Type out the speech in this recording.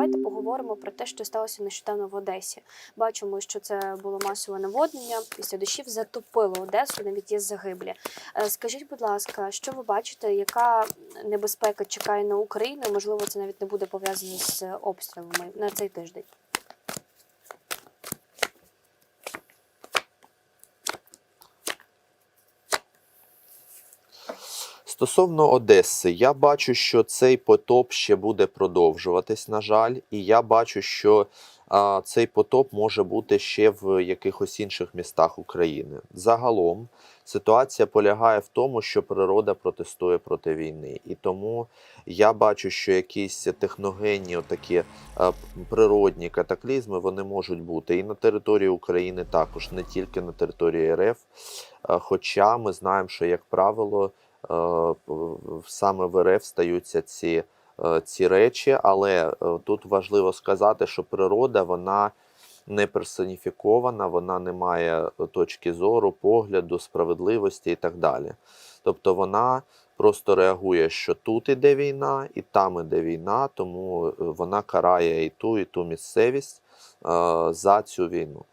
давайте поговоримо про те, що сталося нещодавно в Одесі. Бачимо, що це було масове наводнення. Після дощів затопило Одесу, навіть є загиблі. Е, Скажіть, будь ласка, що ви бачите, яка небезпека чекає на Україну? Можливо, це навіть не буде пов'язано з обстрілами на цей тиждень. Стосовно Одеси, я бачу, що цей потоп ще буде продовжуватись, на жаль, і я бачу, що а, цей потоп може бути ще в якихось інших містах України. Загалом ситуація полягає в тому, що природа протестує проти війни, і тому я бачу, що якісь техногенні, такі природні катаклізми вони можуть бути і на території України також, не тільки на території РФ. Хоча ми знаємо, що як правило саме в РФ стаються ці, е, ці речі, але е, тут важливо сказати, що природа вона не персоніфікована, вона не має е, точки зору, погляду, справедливості і так далі. Тобто вона просто реагує, що тут іде війна, і там іде війна, тому е, вона карає і ту, і ту місцевість е, за цю війну.